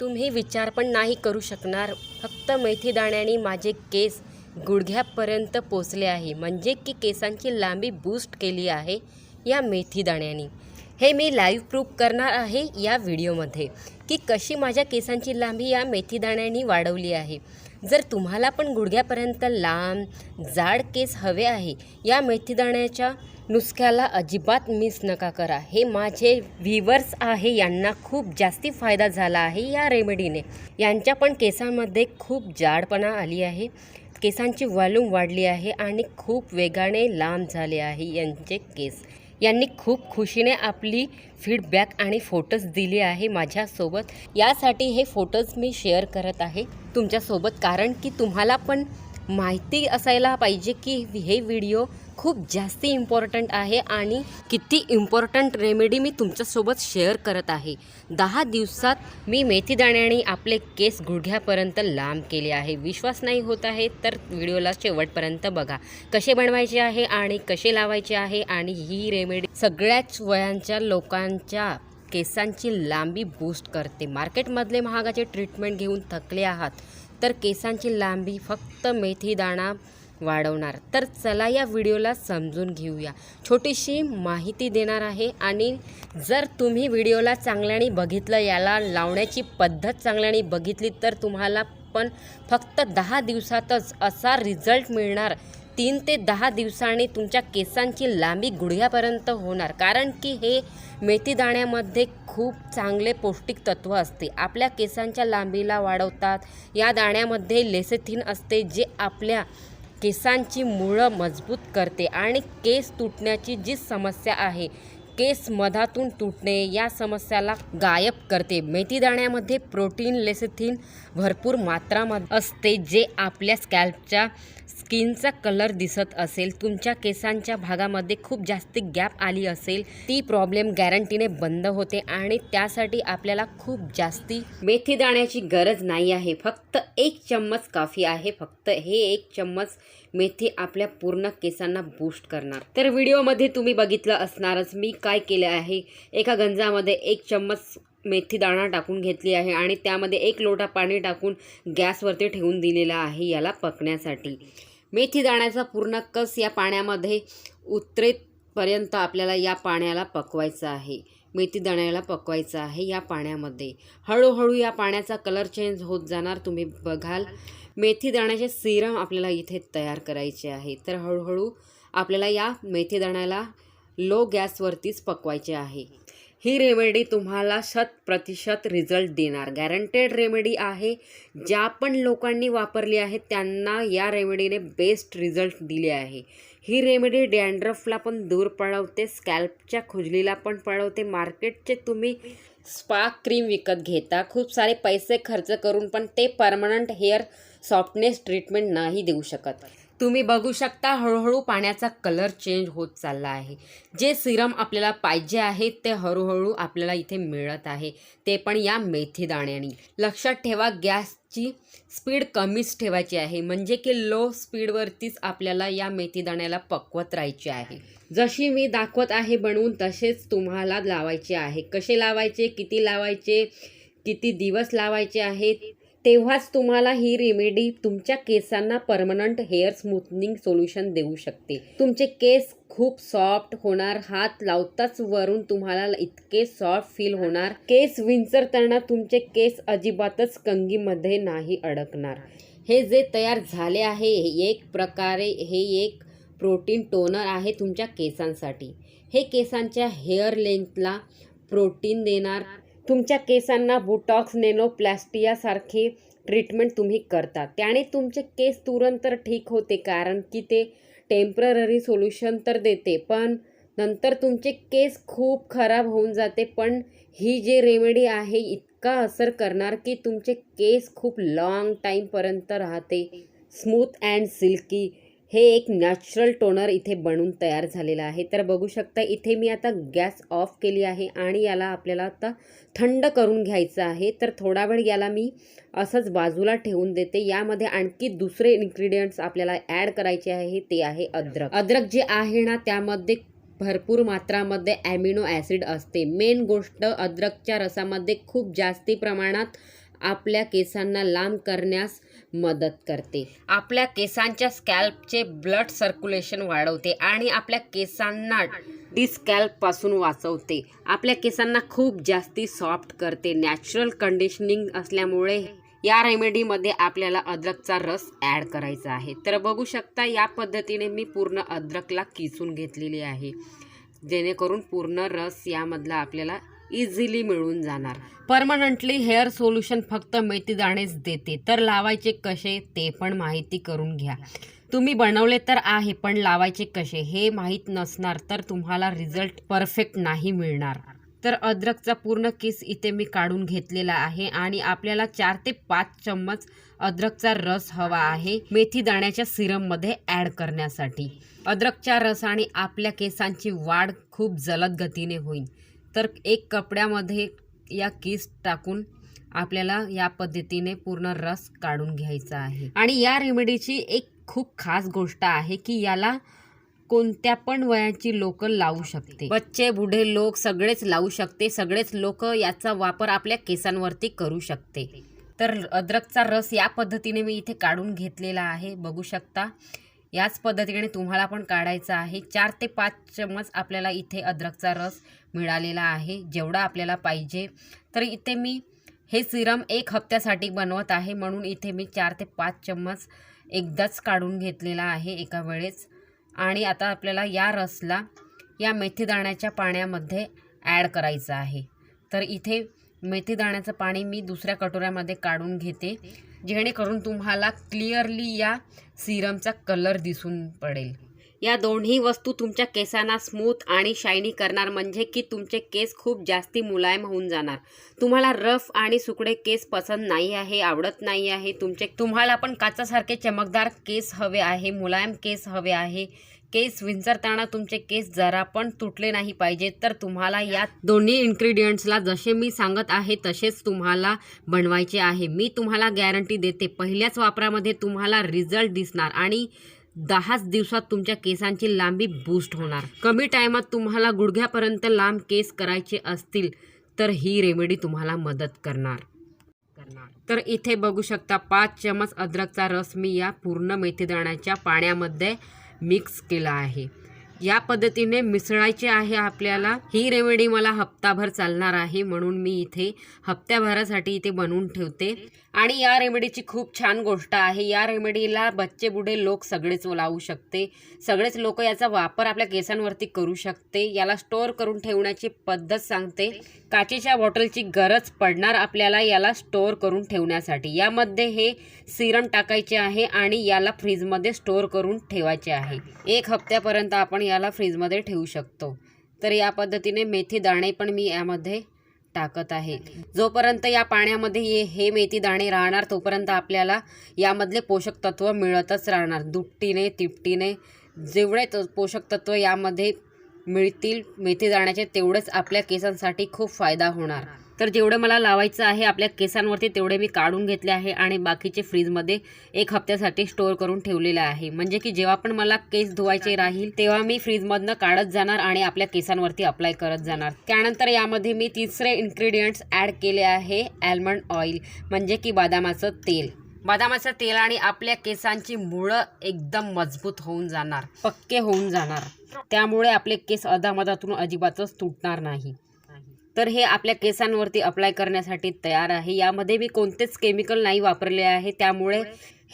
तुम्ही विचार पण नाही करू शकणार. फक्त मेथीदाण्याने माझे केस गुडघ्यापर्यंत पोचले आहे. म्हणजे की केसांची लांबी बूस्ट केली आहे या मेथीदाण्याने हे मी लाईव्ह प्रूफ करणार आहे या व्हिडिओमध्ये की कशी माझ्या केसांची लांबी या मेथीदाण्याने वाढवली आहे. जर तुम्हाला पण गुडघ्यापर्यंत लांब जाड केस हवे आहे या मेथीदाण्याच्या नुसक्याला अजिबात मिस नका करा. हे माझे व्हिवर्स आहे यांना खूप जास्ती फायदा झाला आहे या रेमेडीने यांच्या पण केसांमध्ये खूप जाडपणा आली आहे केसांची वॉल्यूम वाढली आहे आणि खूप वेगाने लांब झाले आहे यांचे केस. यांनी खूप खुशीने आपली फीडबॅक आणि फोटोज दिले आहे माझ्यासोबत. यासाठी हे फोटोज मी शेअर करत आहे. तुमच्यासोबत कारण की तुम्हाला पण माहिती असायला पाहिजे की हे व्हिडिओ खूप जास्ती इम्पॉर्टंट आहे आणि किती इम्पॉर्टंट रेमेडी मी तुमच्यासोबत शेअर करत आहे. दहा दिवसात मी मेथी दाण्याने आपले केस गुडघ्यापर्यंत लांब केले आहे. विश्वास नाही होत आहे तर व्हिडिओला शेवटपर्यंत बघा. कसे बनवायचे आहे आणि कसे लावायचे आहे आणि ही रेमेडी सगळ्याच वयांच्या लोकांच्या केसांची लांबी बूस्ट करते. मार्केटमधले महागाचे ट्रीटमेंट घेऊन थकले आहात तर केसांची लांबी फक्त मेथी दाणा वाढवणार. तर चला या व्हिडिओला समजून घेऊया. छोटीशी माहिती देणार आहे आणि जर तुम्ही व्हिडिओला चांगल्याने बघितलं याला लावण्याची पद्धत चांगल्याने बघितली तर तुम्हाला पण फक्त दहा दिवसातच असा रिझल्ट मिळणार. तीन ते दहा दिवसांनी तुमच्या केसांची लांबी गुडघ्यापर्यंत होणार. कारण की हे मेथी दाण्यामध्ये खूप चांगले पौष्टिक तत्व असते. आपल्या केसांच्या लांबीला वाढवतात. या दाण्यामध्ये लेसेथिन असते जे आपल्या केसांची मुळं मजबूत करते आणि केस तुटण्याची जी समस्या आहे केस मधातून तुटणे या समस्याला गायब करते. मेथी दाण्यामध्ये प्रोटीन लेसेथिन भरपूर मात्रामध्ये असते जे आपल्या स्कॅल्पच्या स्किनचा कलर दिसत असेल तुमच्या केसांच्या भागामध्ये खूप जास्त गॅप आली असेल ती प्रॉब्लेम गॅरंटीने बंद होते आणि त्यासाठी आपल्याला खूप जास्ती मेथी दाण्याची गरज नाही आहे. फक्त एक चम्मच काफी आहे. फक्त हे एक चम्मच मेथी आपल्या पूर्ण केसांना बूस्ट करणार. तर व्हिडिओमध्ये तुम्ही बघितलं असणारच मी काय केलं आहे. एका गंजामध्ये एक चम्मच मेथी दाणा टाकून घेतली आहे आणि त्यामध्ये एक लोटा पाणी टाकून गॅसवरती ठेवून दिलेला आहे याला पकण्यासाठी. मेथी दाण्याचा पूर्ण कस या पाण्यामध्ये उतरेपर्यंत आपल्याला या पाण्याला पकवायचं आहे. मेथी दाण्याला पकवायचं आहे या पाण्यामध्ये. हळूहळू या पाण्याचा कलर चेंज होत जाणार. तुम्ही बघाल मेथी दाण्याचे सिरम आपल्याला इथे तयार करायचे आहे. तर हळूहळू आपल्याला या मेथी दाण्याला लो गॅसवरतीच पकवायचे आहे. ही रेमेडी तुम्हाला शत प्रतिशत रिझल्ट देणार. गॅरंटेड रेमेडी आहे. ज्या पण लोकांनी वापरली आहे त्यांना या रेमेडीने बेस्ट रिझल्ट दिले आहे. ही रेमेडी डॅन्ड्रफला पण दूर पळवते स्कॅल्पच्या खुजलीला पण पळवते मार्केटचे तुम्ही स्पा क्रीम विकत घेता. खूप सारे पैसे खर्च करून पण ते परमनंट हेअर सॉफ्टनेस ट्रीटमेंट नाही देऊ शकत. तुम्ही बघू शकता हळूहळू पाण्याचा कलर चेंज होत चालला आहे. जे सिरम आपल्याला पाहिजे आहे ते हळूहळू आपल्याला इथे मिळत आहे. ते पण या मेथी दाण्याने. लक्षात ठेवा गॅसची स्पीड कमीच ठेवायची आहे. म्हणजे की लो स्पीडवरतीच आपल्याला या मेथी दाण्याला पकवत राहायची आहे. जशी मी दाखवत आहे बनवून तसेच तुम्हाला लावायचे आहे. कसे लावायचे किती लावायचे किती दिवस लावायचे आहेत तेव्हाच तुम्हाला ही रेमेडी तुमच्या केसांना परमनंट हेअर स्मूथनिंग सोल्युशन देऊ शकते. तुमचे केस खूप सॉफ्ट होणार हात लावताच वरून तुम्हाला इतके सॉफ्ट फील होणार. केस विंचरताना तुमचे केस अजिबातच कंगीमध्ये नाही अडकणार. हे जे तयार झाले आहे एक प्रकारे हे एक प्रोटीन टोनर आहे तुमच्या केसांसाठी. हे केसांच्या हेअर लेंथला प्रोटीन देणार. तुमच्या केसांना बुटॉक्स नेनोप्लॅस्टियासारखे ट्रीटमेंट तुम्ही करता त्याने तुमचे केस तुरंत तर ठीक होते कारण की ते टेंपररी सोल्युशन तर देते. पण नंतर तुमचे केस खूप खराब होऊन जाते. पण ही जे रेमेडी आहे इतका असर करणार की तुमचे केस खूप लाँग टाईमपर्यंत राहते. स्मूथ अँड सिल्की हे एक नॅचरल टोनर इथे बनून तयार झालेलं आहे. तर बघू शकता इथे मी आता गॅस ऑफ केली आहे आणि याला आपल्याला आता थंड करून घ्यायचं आहे. तर थोडा वेळ याला मी असंच बाजूला ठेवून देते. यामध्ये आणखी दुसरे इन्ग्रेडियंट्स आपल्याला ॲड करायचे आहे ते आहे अद्रक. अद्रक जे आहे ना त्यामध्ये भरपूर मात्रामध्ये ॲमिनो ॲसिड असते. मेन गोष्ट अद्रकच्या रसामध्ये खूप जास्ती प्रमाणात आपल्या केसांना लांब करण्यास मदत करते. आपल्या केसांच्या स्कॅल्पचे ब्लड सर्क्युलेशन वाढवते आणि आपल्या केसांना डिस्कॅल्पपासून वाचवते. आपल्या केसांना खूप जास्ती सॉफ्ट करते. नॅचरल कंडिशनिंग असल्यामुळे या रेमेडीमध्ये आपल्याला अद्रकचा रस ॲड करायचा आहे. तर बघू शकता या पद्धतीने मी पूर्ण अद्रकला किसून घेतलेली आहे. जेणेकरून पूर्ण रस यामधला आपल्याला इझिली मिळून जाणार. परमनंटली हेअर सोल्युशन फक्त मेथी दाणेच देते. तर लावायचे कसे ते पण माहिती करून घ्या. तुम्ही बनवले तर आहे पण लावायचे कसे हे माहीत नसणार तर तुम्हाला रिझल्ट परफेक्ट नाही मिळणार. तर अद्रकचा पूर्ण किस इथे मी काढून घेतलेला आहे आणि आपल्याला चार ते पाच चम्मच अद्रकचा रस हवा आहे मेथी दाण्याच्या सिरममध्ये ॲड करण्यासाठी. अद्रकच्या रसाने आपल्या केसांची वाढ खूप जलद गतीने होईल. तर एक कपड्यामध्ये या किस टाकून आपल्याला या पद्धतीने पूर्ण रस काढून घ्यायचा आहे. आणि या रेमेडीची एक खूप खास गोष्ट आहे की याला कोणत्या पण वयाची लोक लावू शकते. बच्चे बुढे लोक सगळेच लावू शकते सगळेच लोक याचा वापर आपल्या केसांवरती करू शकते. तर अद्रकचा रस या पद्धतीने मी इथे काढून घेतलेला आहे. बघू शकता याच पद्धतीने तुम्हाला पण काढायचं आहे. चार ते पाच चम्मच आपल्याला इथे अद्रकचा रस मिळालेला आहे. जेवढा आपल्याला पाहिजे. तर इथे मी हे सिरम एक हप्त्यासाठी बनवत आहे. म्हणून इथे मी चार ते पाच चम्मच एकदाच काढून घेतलेला आहे एका वेळेस. आणि आता आपल्याला या रसला या मेथीदाण्याच्या पाण्यामध्ये ॲड करायचं आहे. तर इथे मेथीदाण्याचं पाणी मी दुसऱ्या कटोऱ्यामध्ये काढून घेते. जेणेकरून तुम्हाला क्लिअरली या सिरमचा कलर दिसून पडेल. या दोन्ही वस्तू तुमच्या केसांना स्मूथ आणि शायनी करणार म्हणजे की तुमचे केस खूप जास्ती मुलायम होऊन जाणार. तुम्हाला रफ आणि सुकडे केस पसंत नाही आहे आवडत नाही आहे तुमचे तुम्हाला पण काचासारखे चमकदार केस हवे आहे मुलायम केस हवे आहे केस विंचरताना तुमचे केस जरा पण तुटले नाही पाहिजे. तर तुम्हाला या दोन्ही इन्ग्रेडियंट्सला जसे मी सांगत आहे तसेच तुम्हाला बनवायचे आहे. मी तुम्हाला गॅरंटी देते पहिल्याच वापरामध्ये तुम्हाला रिझल्ट दिसणार आणि दहाच दिवसात तुमच्या केसांची लांबी बूस्ट होणार. कमी टायमात तुम्हाला गुडघ्यापर्यंत लांब केस करायचे असतील तर ही रेमेडी तुम्हाला मदत करणार. तर इथे बघू शकता पाच चमच अद्रकचा रस मी या पूर्ण मेथीदाण्याच्या पाण्यामध्ये मिक्स केला आहे. या पद्धतीने मिसळायचे आहे आपल्याला. ही रेमेडी मला हप्ताभर चालणार आहे म्हणून मी इथे हप्त्याभरासाठी इथे बनवून ठेवते. आणि या रेमेडीची खूप छान गोष्ट आहे. या रेमेडीला बच्चे बुढे लोक सगळेच लावू शकते. सगळेच लोक याचा वापर आपल्या केसांवरती करू शकते. याला स्टोअर करून ठेवण्याची पद्धत सांगते. काचेच्या बॉटलची गरज पडणार आपल्याला याला स्टोअर करून ठेवण्यासाठी. यामध्ये हे सिरम टाकायचे आहे आणि याला फ्रीजमध्ये स्टोअर करून ठेवायचे आहे. एक हप्त्यापर्यंत आपण या याला फ्रीजमध्ये ठेवू शकतो. तर या पद्धतीने मेथी दाणे पण मी यामध्ये टाकत आहे. जोपर्यंत या पाण्यामध्ये ये हे मेथी दाणे राहणार तोपर्यंत आपल्याला यामधले पोषक तत्व मिळतच राहणार. दुपटीने तिपटीने जेवढे त- पोषक तत्व यामध्ये मिळतील मेथी दाण्याचे तेवढेच आपल्या केसांसाठी खूप फायदा होणार. तर जेवढं मला लावायचं आहे आपल्या केसांवरती तेवढे मी काढून घेतले आहे आणि बाकीचे फ्रीजमध्ये एक हप्त्यासाठी स्टोअर करून ठेवलेले आहे. म्हणजे की जेव्हा पण मला केस धुवायचे राहील तेव्हा मी फ्रीजमधनं काढत जाणार आणि आपल्या केसांवरती अप्लाय करत जाणार. त्यानंतर यामध्ये मी तिसरे इन्ग्रेडियंट्स ॲड केले आहे ॲल्मंड ऑइल म्हणजे की बदामाचं तेल. बदामाचं तेल आणि आपल्या केसांची मुळं एकदम मजबूत होऊन जाणार पक्के होऊन जाणार. त्यामुळे आपले केस अधामधातून अजिबातच तुटणार नाही. तर हे आपल्या केसांवरती अप्लाय करण्यासाठी तयार आहे. यामध्ये मी कोणतेच केमिकल नाही वापरले आहे. त्यामुळे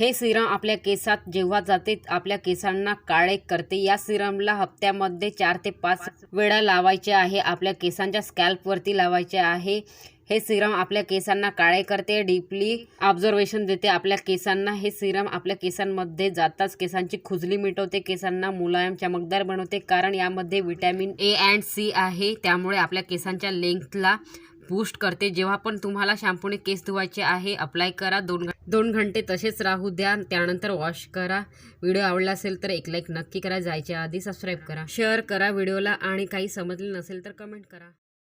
हे सिरम आपल्या केसात जेव्हा जाते आपल्या केसांना काळे करते. या सिरमला हप्त्यामध्ये चार ते पाच वेळा लावायचे आहे. आपल्या केसांच्या स्कॅल्पवरती लावायचे आहे. हे सिरम आपल्या केसांना काळे करते डीपली ऑब्झर्वेशन देते. आपल्या केसांना हे सिरम आपल्या केसांमध्ये जाताच केसांची खुजली मिटवते केसांना मुलायम चमकदार बनवते. कारण यामध्ये विटॅमिन ए अँड सी आहे त्यामुळे आपल्या केसांच्या लेंथला बूस्ट करते. जेव्हा पण तुम्हाला शॅम्पूने केस धुवायचे आहे अप्लाय करा. दोन घं- दोन घंटे तसेच राहू द्या. त्यानंतर वॉश करा. व्हिडिओ आवडला असेल तर एक लाईक नक्की करा. जायच्या आधी सबस्क्राईब करा. शेअर करा व्हिडिओला आणि काही समजले नसेल तर कमेंट करा.